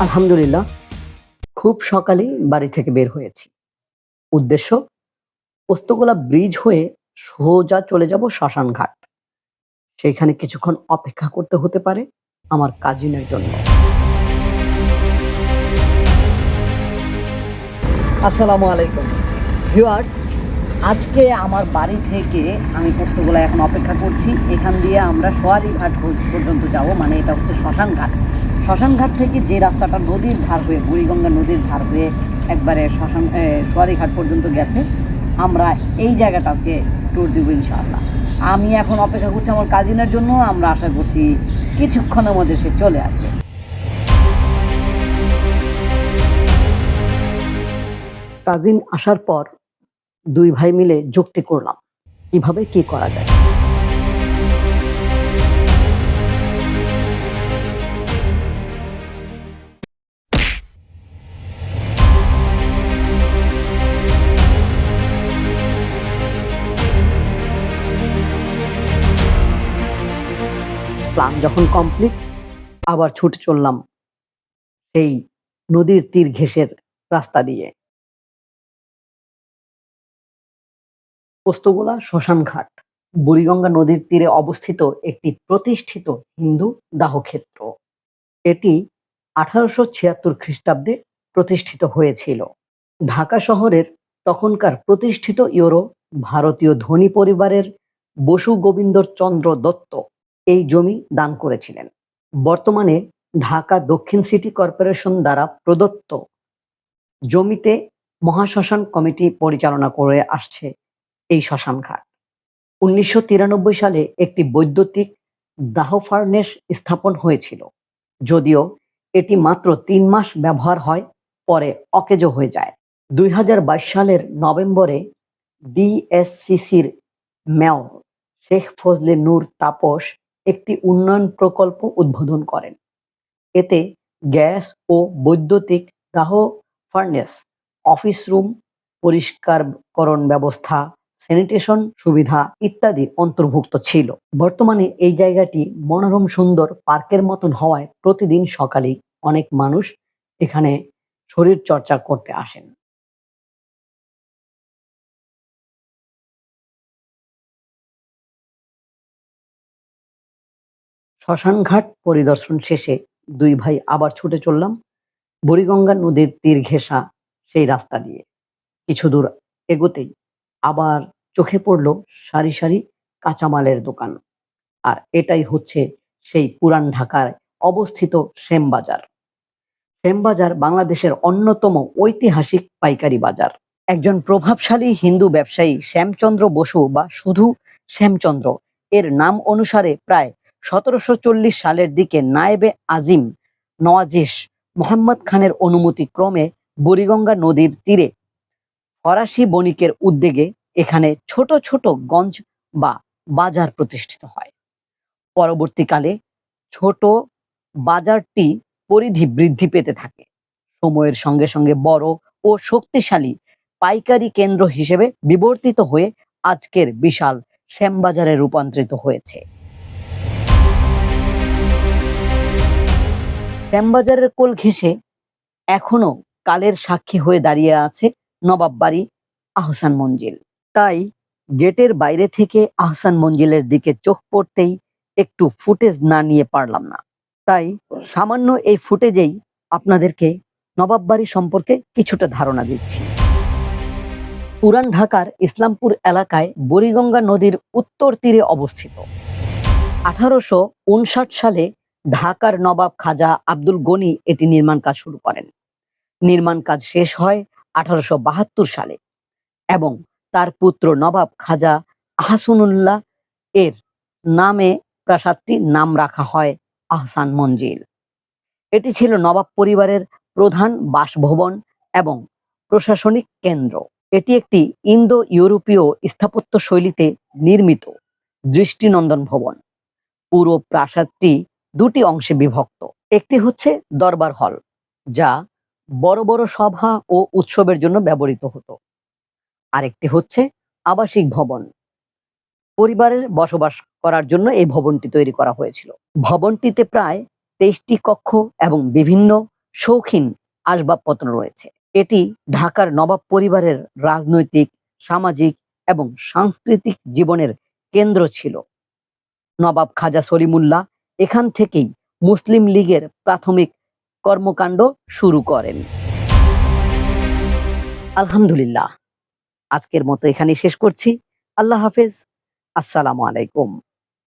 আলহামদুলিল্লাহ, খুব সকালেই বাড়ি থেকে বের হয়েছি। উদ্দেশ্য, পোস্তগোলা ব্রিজ হয়ে সোজা চলে যাব শ্মশান ঘাট সেইখানে কিছুক্ষণ অপেক্ষা করতে হতে পারে আমার কাজিনের জন্য। আসসালামু আলাইকুম। ভিউয়ার্স, আজকে আমার বাড়ি থেকে আমি পোস্তগোলা এখন অপেক্ষা করছি। এখান দিয়ে আমরা সোয়ারি ঘাট পর্যন্ত যাব মানে এটা হচ্ছে শ্মশান ঘাট শ্মশান ঘাট থেকে যে রাস্তাটা নদীর ধার হয়ে বুড়িগঙ্গা নদীর ধার হয়ে একবারে শ্মশান এ, সোয়ারি ঘাট পর্যন্ত গেছে। আমরা এই জায়গাটা আজকে ট্যুর দিব ইনশাআল্লাহ। আমি এখন অপেক্ষা করছি আমার কাজিনের জন্য। আমরা আশা করছি কিছুক্ষণের মধ্যে সে চলে আসবে। কাজিন আসার পর দুই ভাই মিলে যুক্তি করলাম কীভাবে কি করা যায়। প্ল্যান যখন কমপ্লিট আবার ছুটে চললাম সেই নদীর তীর ঘেঁষের রাস্তা দিয়ে। পোস্তগোলা শ্মশান ঘাট বুড়িগঙ্গা নদীর তীরে অবস্থিত একটি প্রতিষ্ঠিত হিন্দু দাহক্ষেত্র। এটি আঠারোশো ছিয়াত্তর খ্রিস্টাব্দে প্রতিষ্ঠিত হয়েছিল। ঢাকা শহরের তখনকার প্রতিষ্ঠিত ইউরো, ভারতীয় ধনী পরিবারের বসু গোবিন্দর চন্দ্র দত্ত এই জমি দান করেছিলেন। বর্তমানে ঢাকা দক্ষিণ সিটি কর্পোরেশন দ্বারা প্রদত্ত জমিতে মহাশ্মশান কমিটি পরিচালনা করে আসছে এই শ্মশান ঘাট। উনিশশো তিরানব্বই সালে একটি বৈদ্যুতিক দাহ ফার্নেস স্থাপন হয়েছিল, যদিও এটি মাত্র তিন মাস ব্যবহার হয়, পরে অকেজো হয়ে যায়। দুই হাজার বাইশ সালের নভেম্বরে ডিএসসিসির মেয়র শেখ ফজলে নূর তাপস একটি উন্নয়ন প্রকল্প উদ্বোধন করেন। এতে গ্যাস ও বৈদ্যুতিক দাহ ফার্নেস অফিস রুম পরিষ্কারকরণ ব্যবস্থা স্যানিটেশন সুবিধা ইত্যাদি অন্তর্ভুক্ত ছিল। বর্তমানে এই জায়গাটি মনোরম সুন্দর পার্কের মতন হওয়ায় প্রতিদিন সকালেই অনেক মানুষ এখানে শরীর চর্চা করতে আসেন। শ্মশানঘাট পরিদর্শন শেষে দুই ভাই আবার ছুটে চললাম বুড়িগঙ্গা নদীর তীর ঘেঁষা সেই রাস্তা দিয়ে। কিছু দূর এগোতেই আবার চোখে পড়ল সারি সারি কাঁচামালের দোকান। আর এটাই হচ্ছে সেই পুরান ঢাকার অবস্থিত শ্যামবাজার। শ্যামবাজার বাংলাদেশের অন্যতম ঐতিহাসিক পাইকারি বাজার। একজন প্রভাবশালী হিন্দু ব্যবসায়ী শ্যামচন্দ্র বসু বা শুধু শ্যামচন্দ্র, এর নাম অনুসারে প্রায় সতেরোশো চল্লিশ সালের দিকে নায়েবে আজিম নওয়াজিস মোহাম্মদ খানের অনুমতি ক্রমে বুড়িগঙ্গা নদীর তীরে ফরাসি বণিকের উদ্যোগে এখানে ছোট ছোট গঞ্জ বা বাজার প্রতিষ্ঠিত হয়। পরবর্তীকালে ছোট বাজারটি পরিধি বৃদ্ধি পেতে থাকে। সময়ের সঙ্গে সঙ্গে বড় ও শক্তিশালী পাইকারি কেন্দ্র হিসেবে বিবর্তিত হয়ে আজকের বিশাল শ্যামবাজারে রূপান্তরিত হয়েছে। শ্যামবাজারের কোল ঘেঁষে এখনও কালের সাক্ষী হয়ে দাঁড়িয়ে আছে নবাব বাড়ি আহসান মঞ্জিল। তাই গেটের বাইরে থেকে আহসান মঞ্জিলের দিকে চোখ পড়তেই একটু ফুটেজ না নিয়ে পারলাম না। তাই সামান্য এই ফুটেজেই আপনাদেরকে নবাব বাড়ি সম্পর্কে কিছুটা ধারণা দিচ্ছি। পুরান ঢাকার ইসলামপুর এলাকায় বুড়িগঙ্গা নদীর উত্তর তীরে অবস্থিত। আঠারোশো উনষাট সালে ঢাকার নবাব খাজা আব্দুল গনি এটি নির্মাণ কাজ শুরু করেন। নির্মাণ কাজ শেষ হয় আঠারোশো বাহাত্তর সালে এবং তার পুত্র নবাব খাজা আহসানুল্লাহ এর নামে প্রাসাদটির নাম রাখা হয় আহসান মঞ্জিল। এটি ছিল নবাব পরিবারের প্রধান বাসভবন এবং প্রশাসনিক কেন্দ্র। এটি একটি ইন্দো ইউরোপীয় স্থাপত্য শৈলীতে নির্মিত দৃষ্টিনন্দন ভবন। পুরো প্রাসাদটি দুটি অংশে বিভক্ত। একটি হচ্ছে দরবার হল, যা বড় বড় সভা ও উৎসবের জন্য ব্যবহৃত হতো। আরেকটি হচ্ছে আবাসিক ভবন। পরিবারের বসবাস করার জন্য এই ভবনটি তৈরি করা হয়েছিল। ভবনটিতে প্রায় তেইশটি কক্ষ এবং বিভিন্ন শৌখিন আসবাবপত্র রয়েছে। এটি ঢাকার নবাব পরিবারের রাজনৈতিক, সামাজিক এবং সাংস্কৃতিক জীবনের কেন্দ্র ছিল। নবাব খাজা সলিমুল্লাহ এখান থেকেই মুসলিম লীগের প্রাথমিক কর্মকাণ্ড শুরু করেন। আলহামদুলিল্লাহ। আজকের মতো এখানে শেষ করছি। আল্লাহ হাফেজ। আসসালামু আলাইকুম।